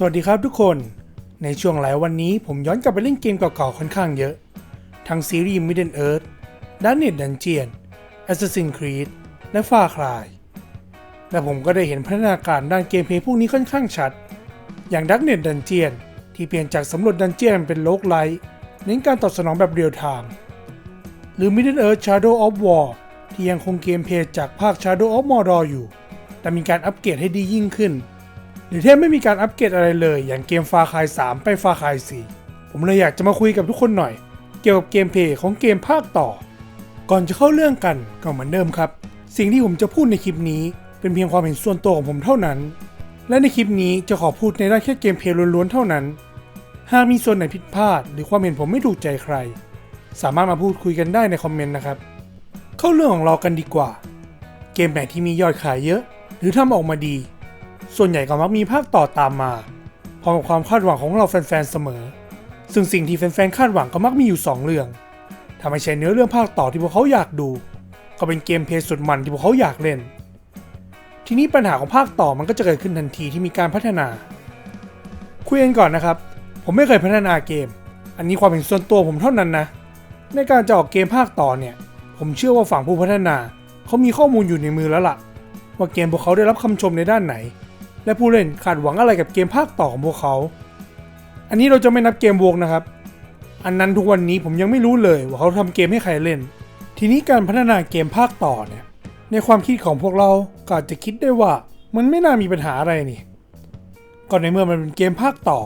สวัสดีครับทุกคน ในช่วงหลายวันนี้ผมย้อนกลับไปเล่นเกมเก่าๆค่อนข้างเยอะ ทั้งซีรีส์ Middle Earth d a n e t Dungeon Assassin's Creed และ Far Cry และผมก็ได้เห็นพัฒนาการด้านเกมเพลย์พวกนี้ค่อนข้างชัด อย่าง Dark Net Dungeon ที่เปลี่ยนจากสำรวจดันเจียนเป็นโลกไลท์เน้นการตอบสนองแบบเรียลไทม์หรือ Middle Earth Shadow of War ที่ยังคงเกมเพลย์จากภาค Shadow of Mordor อยู่ แต่มีการอัปเกรดให้ดียิ่งขึ้น หรือแทบไม่มีการอัปเกรดอะไรเลย อย่างเกมฟาคาย 3 ไปฟาคาย 4 ผมเลยอยากจะมาคุยกับทุกคนหน่อย เกี่ยวกับเกมเพลย์ของเกมภาคต่อ ก่อนจะเข้าเรื่องกันก็เหมือนเดิมครับ สิ่งที่ผมจะพูดในคลิปนี้ เป็นเพียงความเห็นส่วนตัวของผมเท่านั้น และในคลิปนี้จะขอพูดในด้านแค่เกมเพลย์ล้วนๆเท่านั้น หากมีส่วนไหนผิดพลาด หรือความเห็นผมไม่ถูกใจใคร สามารถมาพูดคุยกันได้ในคอมเมนต์นะครับ เข้าเรื่องของเรากันดีกว่า เกมไหนที่มียอดขายเยอะ หรือทำออกมาดี ส่วนใหญ่ก็มักมีภาคต่อตามมาพร้อมกับความคาดหวังของเราแฟนๆเสมอ ซึ่งสิ่งที่แฟนๆคาดหวังก็มักมีอยู่ 2 เรื่องถ้าไม่ใช่เนื้อเรื่องภาคต่อที่พวกเขาอยากดู ก็เป็นเกมเพลย์สุดมันที่พวกเขาอยากเล่น ทีนี้ปัญหาของภาคต่อมันก็จะเกิดขึ้นทันทีที่มีการพัฒนา คุยกันก่อนนะครับ ผมไม่เคยพัฒนาเกม อันนี้ความเห็นส่วนตัวผมเท่านั้นนะ ในการจะออกเกมภาคต่อเนี่ย ผมเชื่อว่าฝั่งผู้พัฒนา เขามีข้อมูลอยู่ในมือแล้วล่ะ ว่าเกมพวกเขาได้รับคำชมในด้านไหน และผู้เล่นคาดหวังอะไรกับเกมภาคต่อของพวกเขา อันนี้เราจะไม่นับเกมวงนะครับ อันนั้นทุกวันนี้ผมยังไม่รู้เลยว่าเขาทำเกมให้ใครเล่น ทีนี้การพัฒนาเกมภาคต่อเนี่ย ในความคิดของพวกเราก็อาจจะคิดได้ว่ามันไม่น่ามีปัญหาอะไรนี่ ก็ในเมื่อมันเป็นเกมภาคต่อ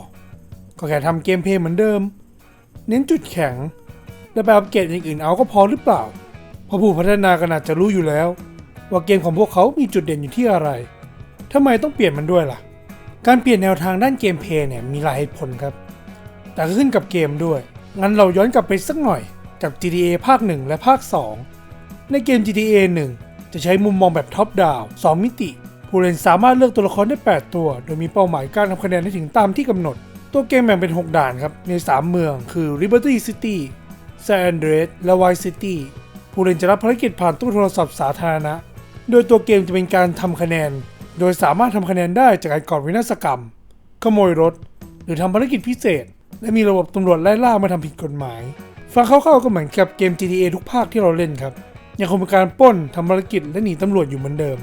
ก็แค่ทำเกมเพย์เหมือนเดิม เน้นจุดแข็ง และไปอัปเกรดอย่างอื่นเอาก็พอหรือเปล่า เพราะผู้พัฒนาก็น่าจะรู้อยู่แล้ว ว่าเกมของพวกเขามีจุดเด่นอยู่ที่อะไร ทำไมต้องเปลี่ยนมันด้วยล่ะ การเปลี่ยนแนวทางด้านเกมเพลย์เนี่ยมีหลายเหตุผลครับ แต่ขึ้นกับเกมด้วย งั้นเราย้อนกลับไปสักหน่อยกับ GTA ภาค 1 และภาค 2 ในเกม GTA 1 จะใช้มุมมองแบบท็อปดาวน์2มิติ ผู้เล่นสามารถเลือกตัวละครได้ 8 ตัว โดยมีเป้าหมายการทำคะแนนให้ถึงตามที่กำหนด ตัวเกมแบ่งเป็น 6 ด่านครับ ใน 3 เมืองคือ Liberty City San Andreas และ Vice City ผู้เล่นจะรับภารกิจผ่านตู้โทรศัพท์สาธารณะ โดยตัวเกมจะเป็นการทำคะแนน โดยสามารถทำคะแนนได้จากการก่อวินาศกรรม ขโมยรถ หรือทำภารกิจพิเศษ และมีระบบตำรวจไล่ล่ามาทำผิดกฎหมาย ฟังคร่าวๆก็เหมือนกับเกม GTA ทุกภาคที่เราเล่นครับยังคงเป็นการปล้นทำภารกิจและหนีตำรวจอยู่เหมือนเดิม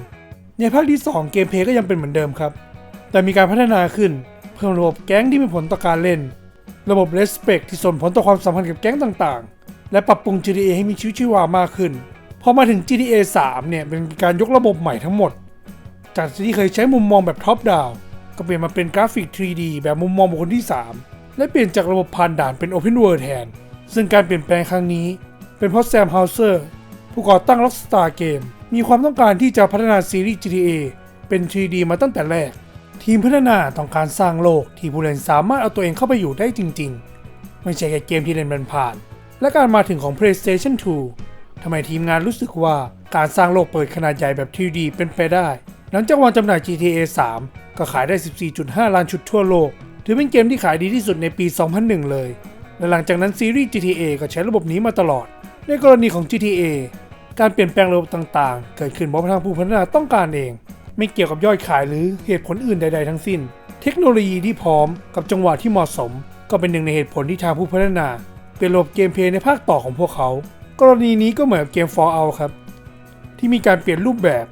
ในภาคที่ 2 เกมเพลย์ก็ยังเป็นเหมือนเดิมครับ แต่มีการพัฒนาขึ้น เพิ่มระบบแก๊งที่มีผลต่อการเล่น ระบบ Respect ที่ส่งผลต่อความสัมพันธ์กับแก๊งต่างๆ และปรับปรุง GTA ให้มีชีวิตชีวามากขึ้น พอมาถึง GTA 3 เนี่ยเป็นการยกระบบใหม่ทั้งหมด จากที่เคยใช้มุมมองแบบท็อปดาวก็เปลี่ยนมาเป็นกราฟิก 3D แบบมุมมองบุคคลที่ 3 และเปลี่ยนจากระบบผ่านด่านเป็น Open World แทน ซึ่งการเปลี่ยนแปลงครั้งนี้ เป็นเพราะแซมฮา s เซอร์ผู้ก่อตั้ง Rockstar Game มีความต้องการที่จะพัฒนาซีรีส์ GTA เป็น 3D มาตั้งแต่แรก ทีมพัฒนาต้องการสร้างโลกที่ผู้เล่นสามารถเอาตัวเองเข้าไปอยู่ได้จริง ๆ ไม่ใช่แค่เกมที่เล่นผ่านๆและการมาถึงของ PlayStation 2ทำไมทีมงานรู้สึกว่าการสร้างโลกเปิดขนาดใหญ่แบบ 3D เป็นไปได้ หลังจากวางจำหน่าย GTA 3 ก็ขายได้ 14.5 ล้านชุดทั่วโลก ถือเป็นเกมที่ขายดีที่สุดในปี 2001 เลย และหลังจากนั้นซีรีส์ GTA ก็ใช้ระบบนี้มาตลอด ในกรณีของ GTA การเปลี่ยนแปลงระบบต่างๆ เกิดขึ้นเพราะทางผู้พัฒนาต้องการเอง ไม่เกี่ยวกับยอดขายหรือเหตุผลอื่นใด ๆ ทั้งสิ้น เทคโนโลยีที่พร้อมกับจังหวะที่เหมาะสม ก็เป็นหนึ่งในเหตุผลที่ทางผู้พัฒนาเปลี่ยนระบบเกมเพลย์ในภาคต่อของพวกเขา กรณีนี้ก็เหมือนกับเกม Fallout ครับ ที่มีการเปลี่ยนรูปแบบ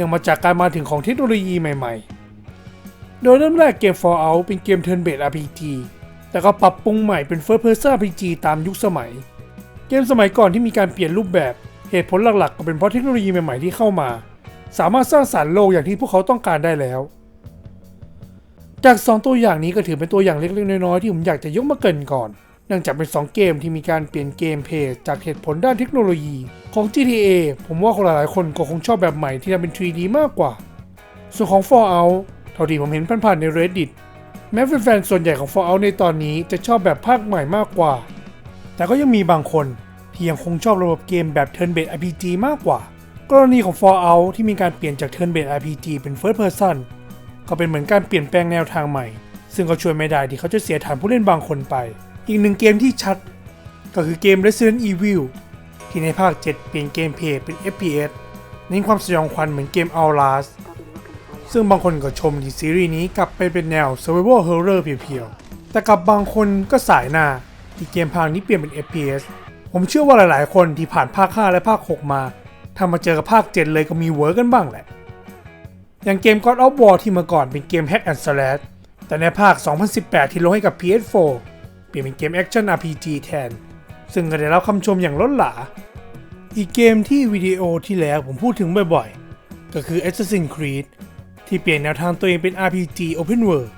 นื่องมาจากการมาถึงของเทคโนโลยีใหม่ๆ โดยเริ่มแรกเกม Fallout เป็นเกม Turn Based RPG แต่ก็ปรับปรุงใหม่เป็น First Person RPG ตามยุคสมัย เกมสมัยก่อนที่มีการเปลี่ยนรูปแบบเหตุผลหลักๆ ก็เป็นเพราะเทคโนโลยีใหม่ๆที่เข้ามา สามารถสร้างสารรค์โลกอย่างที่พวกเขาต้องการได้แล้ว จาก 2 ตัวอย่างนี้ก็ถือเป็นตัวอย่างเล็กๆน้อยๆที่ผมอยากจะยกมาเกินก่อน นื่องจากเป็น 2 เกมที่มีการเปลี่ยนเกมเพลย์จากเหตุผลด้านเทคโนโลยี ของ GTA ผมว่าคนหลายๆคนก็คงชอบแบบใหม่ที่ทำเป็น 3D มากกว่า ส่วนของ Fallout เท่าที่ผมเห็นผ่านๆใน Reddit แม้แฟนๆส่วนใหญ่ของ Fallout ในตอนนี้จะชอบแบบภาคใหม่มากกว่า แต่ก็ยังมีบางคนที่ยังคงชอบระบบเกมแบบ Turn Based RPG มากกว่า กรณีของ Fallout ที่มีการเปลี่ยนจาก Turn Based RPG เป็น First Person ก็เป็นเหมือนการเปลี่ยนแปลงแนวทางใหม่ ซึ่งก็ช่วยไม่ได้ที่เขาจะเสียฐานผู้เล่นบางคนไป อีกหนึ่งเกมที่ชัด ก็คือเกม Resident Evil ที่ในภาค 7 เปลี่ยนเกมเพลย์เป็น FPS เน้นความสยองขวัญเหมือนเกม Outlast ซึ่งบางคนก็ชมที่ซีรีส์นี้กลับไปเป็นแนว survival horror เพียวๆ แต่กับบางคนก็สายหน้าที่เกมภาคนี้เปลี่ยนเป็น FPS ผมเชื่อว่าหลายๆ คนที่ผ่านภาค 5 และภาค 6 มาถ้ามาเจอกับภาค 7 เลยก็มีเวิร์กกันบ้างแหละ อย่างเกม God of War ที่เมื่อก่อนเป็นเกม Hack and Slash แต่ในภาค 2018 ที่ลงให้กับ PS4 เปลี่ยนเป็นเกม Action RPG แทน ซึ่งก็ได้รับคำชมอย่างล้นหลา อีกเกมที่วิดีโอที่แล้วผมพูดถึงบ่อยๆ ก็คือ Assassin's Creed ที่เปลี่ยนแนวทางตัวเองเป็น RPG Open World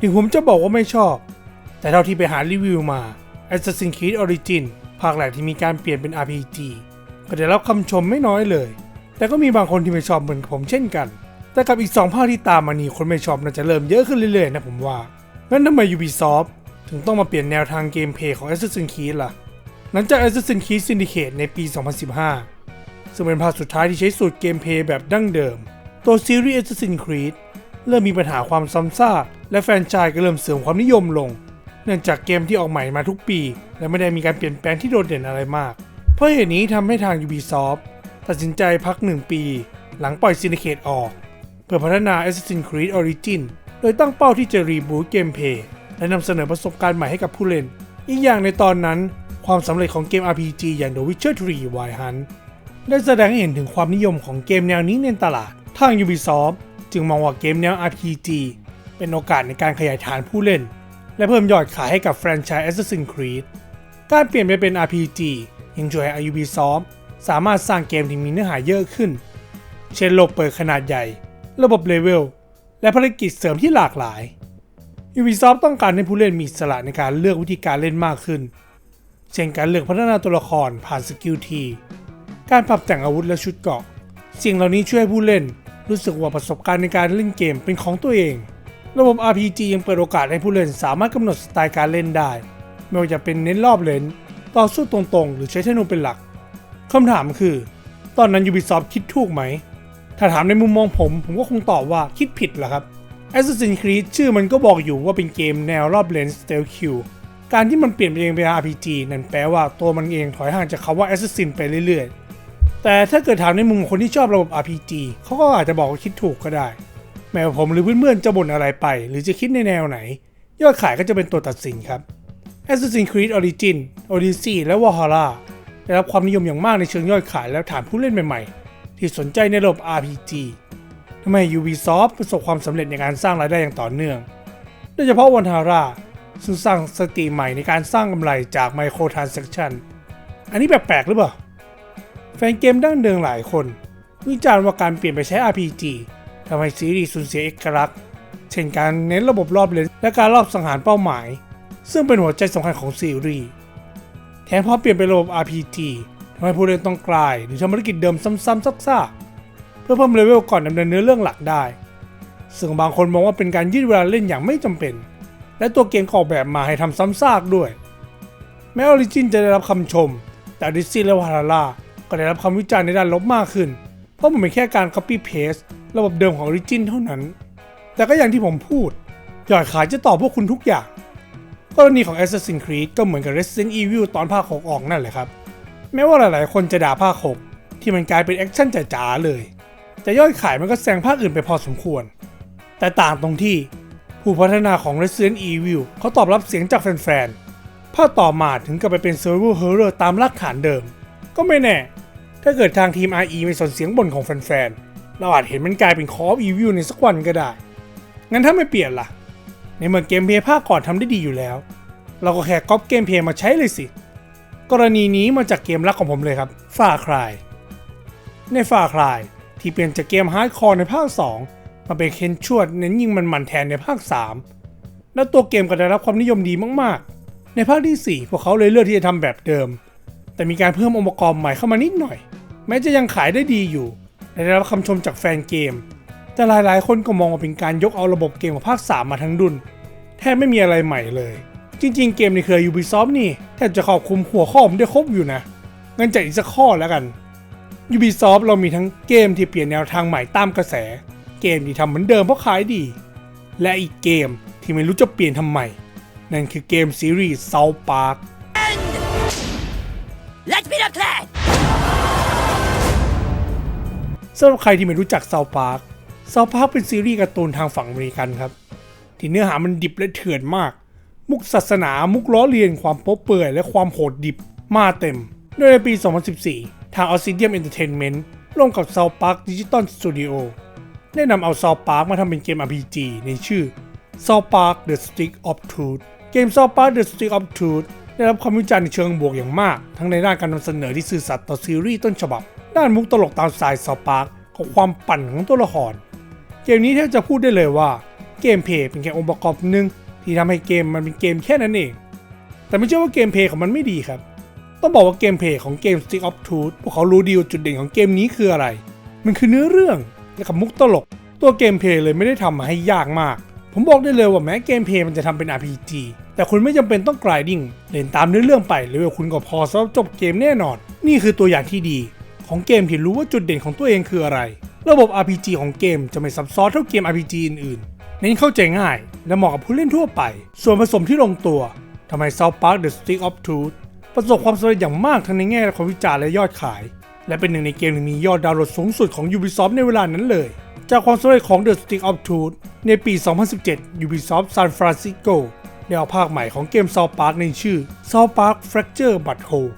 ถึงผมจะบอกว่าไม่ชอบ แต่เท่าที่ไปหารีวิวมา Assassin's Creed Origin ภาคแรกที่มีการเปลี่ยนเป็น RPG ก็ได้รับคำชมไม่น้อยเลย แต่ก็มีบางคนที่ไม่ชอบเหมือนผมเช่นกัน แต่กับอีก 2 ภาคที่ตามมานี้คนไม่ชอบน่าจะเริ่มเยอะขึ้นเรื่อยๆนะผมว่า งั้นทำไม Ubisoft ถึงต้องมาเปลี่ยนแนวทางเกมเพลย์ของ Assassin's Creed ล่ะ หลังจาก Assassin's Creed Syndicate ในปี 2015 ซึ่งเป็นภาคสุดท้ายที่ใช้สูตรเกมเพลย์แบบดั้งเดิม ตัวซีรีส์ Assassin's Creed เริ่มมีปัญหาความซ้ำซากและแฟนชส์ก็เริ่มเสื่อมความนิยมลง เนื่องจากเกมที่ออกใหม่มาทุกปี และไม่ได้มีการเปลี่ยนแปลงที่โดดเด่นอะไรมาก เพราะเหตุนี้ทำให้ทาง Ubisoft ตัดสินใจพักหนึ่งปี หลังปล่อย Syndicate ออก เพื่อพัฒนา Assassin's Creed Origin โดยตั้งเป้าที่จะรีบูตเกมเพลย์ และนำเสนอประสบการณ์ใหม่ให้กับผู้เล่น อีกอย่างในตอนนั้นความสำเร็จของเกม RPG อย่าง The Witcher 3 Wild Hunt ได้แสดงให้เห็นถึงความนิยมของเกมแนวนี้ในตลาด ทาง Ubisoft จึงมองว่าเกมแนว RPG เป็นโอกาสในการขยายฐานผู้เล่น และเพิ่มยอดขายให้กับแฟรนไชส์ Assassin's Creed การเปลี่ยนไปเป็น RPG ยังช่วยให้ Ubisoft สามารถสร้างเกมที่มีเนื้อหาเยอะขึ้น เช่นโลกเปิดขนาดใหญ่ ระบบเลเวล และภารกิจเสริมที่หลากหลาย Ubisoft ต้องการให้ผู้เล่นมีอิสระในการเลือกวิธีการเล่นมากขึ้น เช่นการเลือกพัฒนาตัวละครผ่านสกิลที การปรับแต่งอาวุธและชุดเกราะ สิ่งเหล่านี้ช่วยให้ผู้เล่นรู้สึกว่าประสบการณ์ในการเล่นเกมเป็นของตัวเอง ระบบ RPG ยังเปิดโอกาสให้ผู้เล่นสามารถกำหนดสไตล์การเล่นได้ ไม่ว่าจะเป็นเน้นรอบเลนต่อสู้ตรงๆ หรือใช้เทคโนเป็นหลักคำถามคือ ตอนนั้น Ubisoft คิดถูกไหม ถ้าถามในมุมมองผม ผมก็คงตอบว่าคิดผิดแหละครับ Assassin's Creed ชื่อมันก็บอกอยู่ว่าเป็นเกมแนวรอบเลน Stealth Kill การที่มันเปลี่ยนไปเองเป็น RPG นั่นแปลว่าตัวมันเองถอยห่างจากคำว่า Assassin ไปเรื่อยๆ แต่ถ้าเกิดถามในมุมของคนที่ชอบระบบ RPG เขาก็อาจจะบอกว่าคิดถูกก็ได้ แม้ว่าผมหรือเพื่อนๆจะบ่นอะไรไป หรือจะคิดในแนวไหน ยอดขายก็จะเป็นตัวตัดสินครับ Assassin's Creed Origin Odyssey และ Valhalla ได้รับความนิยมอย่างมากในเชิงยอดขายและฐานผู้เล่นใหม่ๆ ที่สนใจในระบบ RPG ทำให้ Ubisoft ประสบความสำเร็จในการสร้างรายได้อย่างต่อเนื่อง โดยเฉพาะ Valhalla ซึ่งสร้างสติใหม่ในการสร้างกำไรจาก Microtransaction อันนี้แปลกๆหรือเปล่า แฟนเกมดั้งเดิมหลายคน วิจารณ์ว่าการเปลี่ยนไปใช้ RPG ทำให้ซีรีส์สูญเสียเอกลักษณ์ เช่นการเน้นระบบรอบเลนและการรอบสังหารเป้าหมาย ซึ่งเป็นหัวใจสำคัญของซีรีส์แถมพอเปลี่ยนเป็นระบบ RPG ทำให้ผู้เล่นต้องกลาย หรือทำภารกิจเดิมซ้ำๆซากๆ พื่อเพิ่มเลเวลก่อนดำเนินเนื้อเรื่องหลักได้ ซึ่งบางคนมองว่าเป็นการยืดเวลาเล่นอย่างไม่จำเป็น และตัวเกมออกแบบมาให้ทำซ้ำซากด้วย แม้ Origin จะได้รับคำชม แต่ Odyssey และ Valhalla ก็ได้รับคำวิจารณ์ในด้านลบมากขึ้น เพราะมันเป็นแค่การ copy paste ระบบเดิมของ Origin เท่านั้น แต่ก็อย่างที่ผมพูดยอดขายจะตอบพวกคุณทุกอย่าง กรณีของ Assassin's Creed ก็เหมือนกับ Resident Evil ตอนภาค 6 ออกนั่นแหละครับ แม้ว่าหลายๆ คนจะด่าภาค 6 ที่มันกลายเป็นแอคชั่นจ๋าๆเลย แต่ยอดขายมันก็แซงภาคอื่นไปพอสมควร แต่ต่างตรงที่ผู้พัฒนาของ Resident Evil เขาตอบรับเสียงจากแฟนๆ ภาคต่อมาถึงกับไปเป็น Survival Horror ตามรากฐานเดิม ก็ไม่แน่ ถ้าเกิดทางทีม RE ไม่สนเสียงบ่นของแฟนๆ เราอาจเห็นมันกลายเป็น Call of Evil ในสักวันก็ได้ งั้นถ้าไม่เปลี่ยนล่ะ ในเมื่อเกมเพย์ภาคก่อนทำได้ดีอยู่แล้ว เราก็แค่ก๊อปเกมเพย์มาใช้เลยสิ กรณีนี้มาจากเกมรักของผมเลยครับฟาคลายในฟาคลาย ที่เปลี่ยนจากเกมฮาร์ดคอร์ในภาค 2 มาเป็นเคนชวดเน้นยิงมันมันๆแทนในภาค 3 และตัวเกมก็ได้รับความนิยมดีมากๆ ในภาคที่ 4 พวกเขาเลยเลือกที่จะทำแบบเดิม แต่มีการเพิ่มองค์ประกอบใหม่เข้ามานิดหน่อย แม้จะยังขายได้ดีอยู่และได้รับคำชมจากแฟนเกม แต่หลายๆ คนก็มองว่าเป็นการยกเอาระบบเกมของภาค 3 มาทั้งดุนแทบไม่มีอะไรใหม่เลย จริง ๆ เกมในเครือ Ubisoft นี่แทบจะครอบคลุมหัวข้อมได้ครบอยู่นะงั้นจัดอีกสักข้อแล้วกัน Ubisoft เรามีทั้งเกมที่เปลี่ยนแนวทางใหม่ตามกระแส เกมที่ทำเหมือนเดิมเพราะขายดี และอีกเกมที่ไม่รู้จะเปลี่ยนทำไม นั่นคือเกมซีรีส์ South Park Let's be the clan! สำหรับใครที่ไม่รู้จัก South Park ซาวพาร์คเป็นซีรีส์การ์ตูนทางฝั่งอเมริกันครับ ที่เนื้อหามันดิบและเถื่อนมาก มุกศาสนา มุกล้อเลียน ความโป๊เปื่อย และความโหดดิบมาเต็ม โดยในปี 2014ทาง Obsidian Entertainment ร่วมกับ South Park Digital Studio ได้นำเอา South Park มาทำเป็นเกม RPG ในชื่อ South Park The Stick of Truth เกม South Park The Stick of Truth ได้รับความวิจารณ์ในเชิงบวกอย่างมาก ทั้งในด้านการนำเสนอที่สื่อสัตย์ต่อซีรีส์ต้นฉบับ ด้านมุกตลกตามสไตล์ South Park ของความปั่นของตัวละคร เกมนี้แทบจะพูดได้เลยว่าเกมเพย์เป็นแค่องค์ประกอบหนึ่งที่ทำให้เกมมันเป็นเกมแค่นั้นเอง แต่ไม่ใช่ว่าเกมเพย์ของมันไม่ดีครับ ต้องบอกว่าเกมเพลย์ของเกม Stick of Truth พวกเขารู้ดีว่าจุดเด่นของเกมนี้คืออะไร มันคือเนื้อเรื่องและกับมุกตลก ตัวเกมเพลย์เลยไม่ได้ทำมาให้ยากมาก ผมบอกได้เลยว่าแม้เกมเพลย์มันจะทำเป็น RPG แต่คุณไม่จำเป็นต้อง grinding เล่นตามเนื้อเรื่องไปเลเวลคุณก็พอสำหรับจบเกมแน่นอน นี่คือตัวอย่างที่ดี ของเกมที่รู้ว่าจุดเด่นของตัวเองคืออะไร ระบบ RPG ของเกมจะไม่ซับซ้อนเท่าเกม RPG อื่นๆเน้นเข้าใจง่าย และเหมาะกับผู้เล่นทั่วไป ส่วนผสมที่ลงตัวทำให้ South Park The Stick of Truth ประสบความสำเร็จอย่างมากทั้งในแง่ความวิจารณ์และยอดขาย และเป็นหนึ่งในเกมที่มียอดดาวน์โหลดสูงสุดของ Ubisoft ในเวลานั้นเลย จากความสำเร็จของ The Stick of Truth ในปี 2017 Ubisoft San Francisco ได้เอาภาคใหม่ของเกม South Park ในชื่อ South Park Fracture But Whole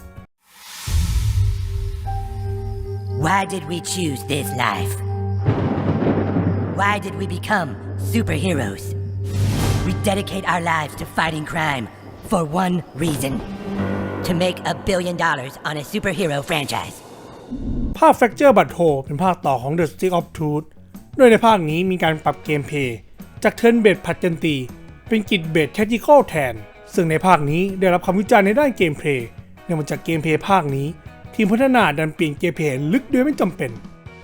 Why did we choose this life? Why did we become superheroes? We dedicate our lives to fighting crime for one reason to make a billion dollars on a superhero franchise. ภาค Fracture But Whole เป็นภาคต่อของ The Stick of Truth โดยในภาคนี้มีการปรับเกมเพย์จากเทิร์นเบดผัดกันตี เป็นกิจเบดแท c ติคอลแทน ซึ่งในภาคนี้ได้รับคำวิจารณ์ในด้านเกมเพย์เนื่องมาจากเกมเพย์ภาคนี้ ทีมพัฒนาดันเปลี่ยนเกมเพย์ลึกโดยไม่จำเป็น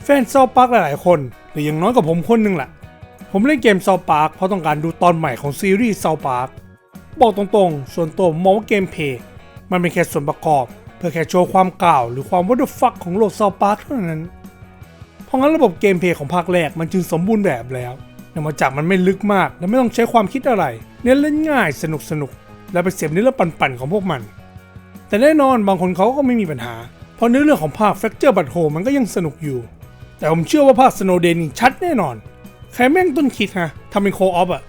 แฟนซาวปาร์กหลายๆ คนหรืออย่างน้อยกว่าผมคนนึงแหละผมเล่นเกมซาวปาร์กเพราะต้องการดูตอนใหม่ของซีรีส์ซาวปาร์กบอกตรงๆ ส่วนตัวผมมองว่าเกมเพย์ มันเป็นแค่ส่วนประกอบ เพื่อแค่โชว์ความกล่าหรือความวัตถุฟักของโลกซาวปาร์กเท่านั้น เพราะงั้นระบบเกมเพลย์ของภาคแรกมันจึงสมบูรณ์แบบแล้วเนื่องมาจากมันไม่ลึกมากและไม่ต้องใช้ความคิดอะไร เน้นเล่นง่ายสนุกสนุกและไปเสียบเนื้อเรื่องปั่นๆของพวกมัน แต่แน่นอนบางคนเขาก็ไม่มีปัญหา เพราะเนื้อเรื่องของภาค Fracture But Whole มันก็ยังสนุกอยู่ แต่ผมเชื่อว่าภาค Snowden นี่ชัดแน่นอน ใครแม่งต้นคิดฮะทำเป็นโคออฟอะ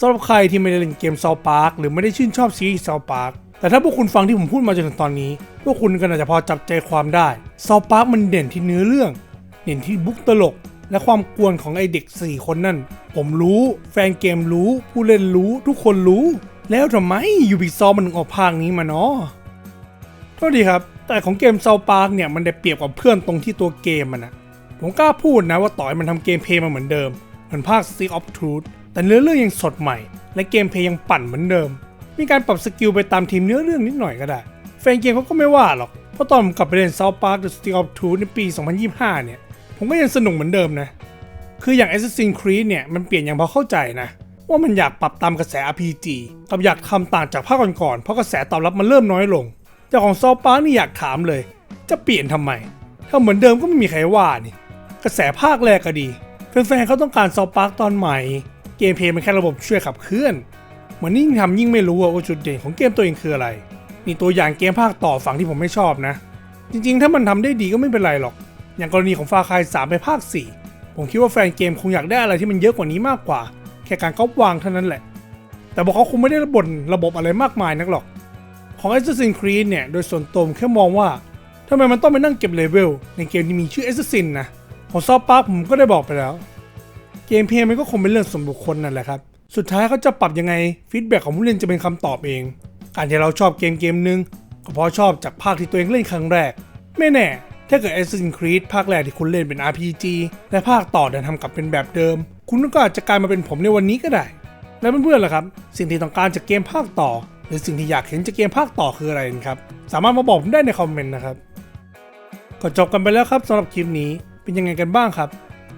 สำหรับใครที่ไม่ได้เล่นเกม South Park หรือไม่ได้ชื่นชอบซีรีส์ South Park แต่ถ้าพวกคุณฟังที่ผมพูดมาจนถึงตอนนี้ พวกคุณก็น่าจะพอจับใจความได้ South Park มันเด่นที่เนื้อเรื่อง เด่นที่บุกตลก และความกวนของไอเด็ก 4 คนนั่น ผมรู้ แฟนเกมรู้ ผู้เล่นรู้ ทุกคนรู้ แล้วทำไม Ubisoft มันถึงออกภาคนี้มาเนาะโทษดีครับ แต่ของเกม South Park เนี่ยมันได้เปรียบกับเพื่อนตรงที่ตัวเกมมันนะผมกล้าพูดนะว่าต่อยมันทำเกมเพย์มาเหมือนเดิม เหมือนภาค Stick of Truth แต่เนื้อเรื่องยังสดใหม่ และเกมเพย์ยังปั่นเหมือนเดิม มีการปรับสกิลไปตามทีมเนื้อเรื่องนิดหน่อยก็ได้ แฟนเกมเขาก็ไม่ว่าหรอก เพราะตอนผมกลับไปเล่น South Park The Stick of Truth ในปี 2025 เนี่ย ผมก็ยังสนุกเหมือนเดิมนะ คืออย่าง Assassin's Creed เนี่ยมันเปลี่ยนอย่างพอเข้าใจนะว่ามันอยากปรับตามกระแส RPG กับอยากทำต่างจากภาคก่อนๆ เพราะกระแสตอบรับมันเริ่มน้อยลง แต่ของซอปาร์นี่อยากถามเลย จะเปลี่ยนทำไม ถ้าเหมือนเดิมก็ไม่มีใครว่านี่ กระแสภาคแรกก็ดี แฟนๆเขาต้องการซอปาร์กตอนใหม่ เกมเพย์มันแค่ระบบช่วยขับเคลื่อน เหมือนยิ่งทำยิ่งไม่รู้ว่าจุดเด่นของเกมตัวเองคืออะไร นี่ตัวอย่างเกมภาคต่อฝั่งที่ผมไม่ชอบนะ จริงๆ ถ้ามันทำได้ดีก็ไม่เป็นไรหรอก อย่างกรณีของฟาคาย3ไปภาค 4 ผมคิดว่าแฟนเกมคงอยากได้อะไรที่มันเยอะกว่านี้มากกว่า แค่การก๊อปวางเท่านั้นแหละ แต่บอกเขาคงไม่ได้บ่นระบบอะไรมากมายนักหรอก ของ Assassin's Creed เนี่ย โดยส่วนตัวผมแค่มองว่าทำไมมันต้องไปนั่งเก็บเลเวลในเกมที่มีชื่อ Assassin นะ ของซอฟปาร์ผมก็ได้บอกไปแล้ว เกมเพลย์มันก็คงเป็นเรื่องส่วนบุคคลนั่นแหละครับ สุดท้ายเขาจะปรับยังไงฟีดแบ็กของผู้เล่นจะเป็นคำตอบเอง การที่เราชอบเกมเกมหนึงก็เพราะชอบจากภาคที่ตัวเองเล่นครั้งแรก ไม่แน่ ถ้าเกิด Assassin's Creed ภาคแรกที่คุณเล่นเป็น RPG และภาคต่อดันทำกลับเป็นแบบเดิม คุณก็อาจจะกลายมาเป็นผมในวันนี้ก็ได้ แล้วเพื่อนๆล่ะครับ สิ่งที่ต้องการจากเกมภาคต่อ หรือสิ่งที่อยากเห็นจากเกมภาคต่อคืออะไรครับ สามารถมาบอกผมได้ในคอมเมนต์นะครับก็จบกันไปแล้วครับสำหรับคลิปนี้เป็นยังไงกันบ้างครับ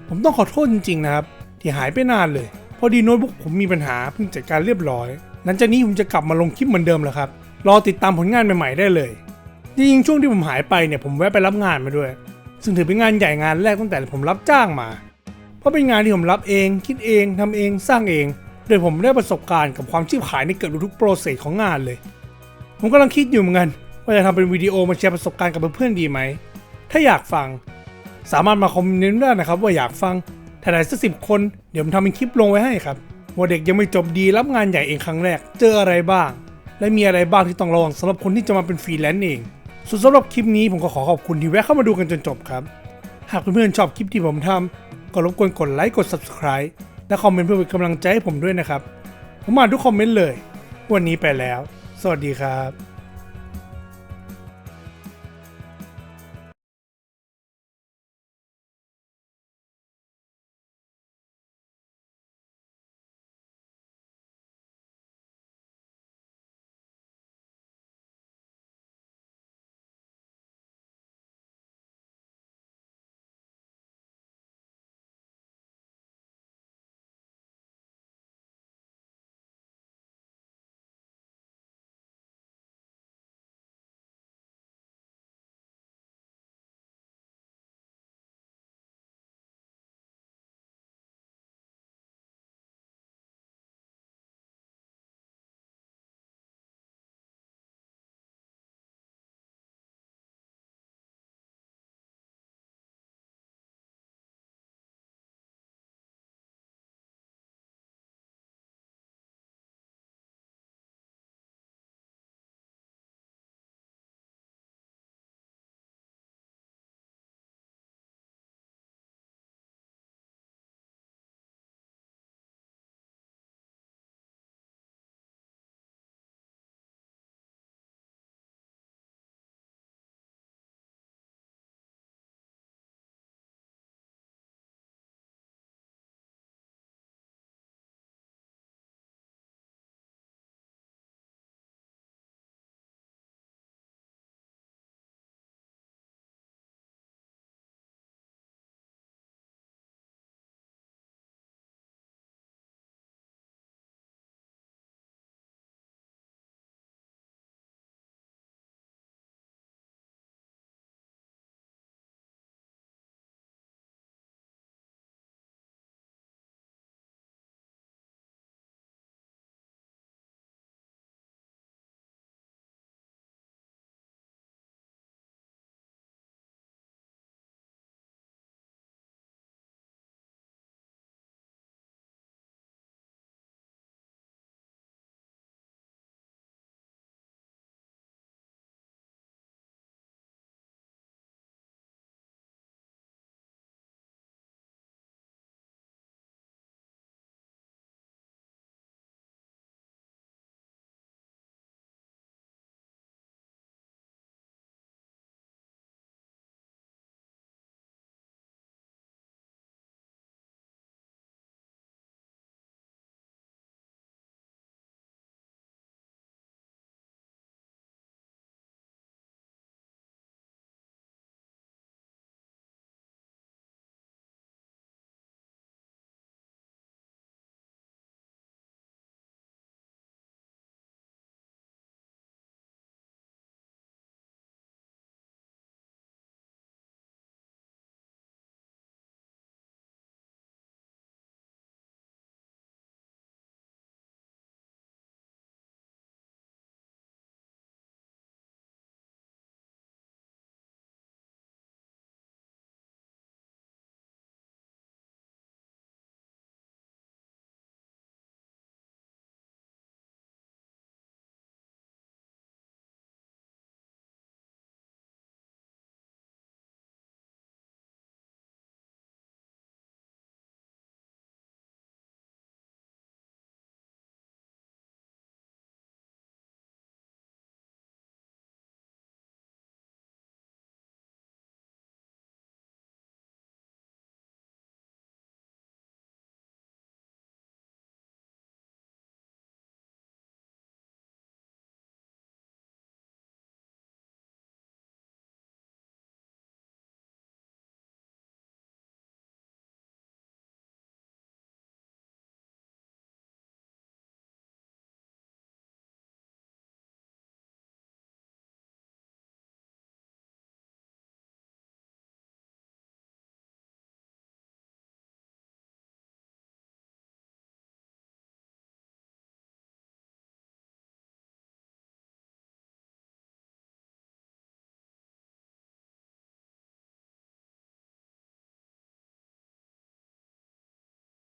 ผมต้องขอโทษจริงๆนะครับ ที่หายไปนานเลย พอดีโน้ตบุ๊กผมมีปัญหาเพิ่งจัดการเรียบร้อย หลังจากนี้ผมจะกลับมาลงคลิปเหมือนเดิมแล้วครับ รอติดตามผลงานใหม่ๆได้เลย จริงๆช่วงที่ผมหายไปเนี่ยผมแวะไปรับงานมาด้วย ซึ่งถือเป็นงานใหญ่งานแรกตั้งแต่ผมรับจ้างมา เพราะเป็นงานที่ผมรับเอง คิดเองทำเองสร้างเอง โดยผมได้ประสบการณ์กับความชีพขายในเกือบทุกโปรเซสของงานเลย ผมกำลังคิดอยู่เหมือนกันว่าจะทำเป็นวิดีโอมาแชร์ประสบการณ์กับเพื่อนๆดีไหม ถ้าอยากฟัง สามารถมาคอมเมนต์ได้นะครับว่าอยากฟัง ถ้าได้สักสิบคน เดี๋ยวผมทำเป็นคลิปลงไว้ให้ครับว่าเด็กยังไม่จบดีรับงานใหญ่เองครั้งแรก เจออะไรบ้าง และมีอะไรบ้างที่ต้องระวังสำหรับคนที่จะมาเป็นฟรีแลนซ์เองส่วนสำหรับคลิปนี้ผมก็ขอขอบคุณที่แวะเข้ามาดูกันจนจบครับ หากเพื่อนๆชอบคลิปที่ผมทำก็รบกวนกดไลค์กด subscribe และคอมเมนต์เพื่อเป็นกำลังใจให้ผมด้วยนะครับ ผมอ่านทุกคอมเมนต์เลย วันนี้ไปแล้ว สวัสดีครับ